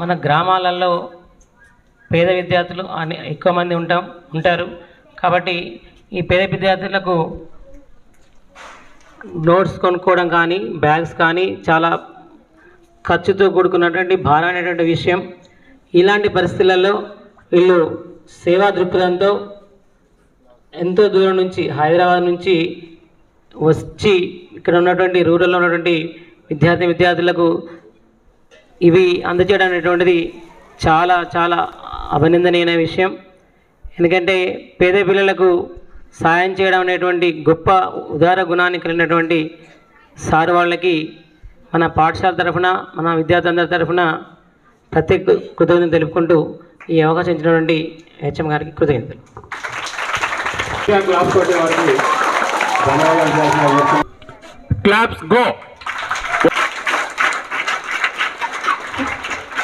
మన గ్రామాలలో పేద విద్యార్థులు అని ఎక్కువ మంది ఉంటాం ఉంటారు. కాబట్టి ఈ పేద విద్యార్థులకు నోట్స్ కొనుక్కోవడం కానీ బ్యాగ్స్ కానీ చాలా ఖర్చుతో కూడుకున్నటువంటి భారమైనటువంటి విషయం. ఇలాంటి పరిస్థితులలో వీళ్ళు సేవా దృక్పథంతో ఎంతో దూరం నుంచి హైదరాబాద్ నుంచి వచ్చి ఇక్కడ ఉన్నటువంటి రూరల్లో ఉన్నటువంటి విద్యార్థి విద్యార్థులకు ఇవి అందజేయడం అనేటువంటిది చాలా చాలా అభినందనీయమైన విషయం. ఎందుకంటే పేద పిల్లలకు సాయం చేయడం అనేటువంటి గొప్ప ఉదార గుణాన్ని కలిగినటువంటి సార్ వాళ్ళకి మన పాఠశాల తరఫున మన విద్యార్థులందరి తరఫున ప్రత్యేక కృతజ్ఞతలు తెలుపుకుంటూ ఈ అవకాశం ఇచ్చినటువంటి హెచ్ఎం గారికి కృతజ్ఞతలు. Claps go!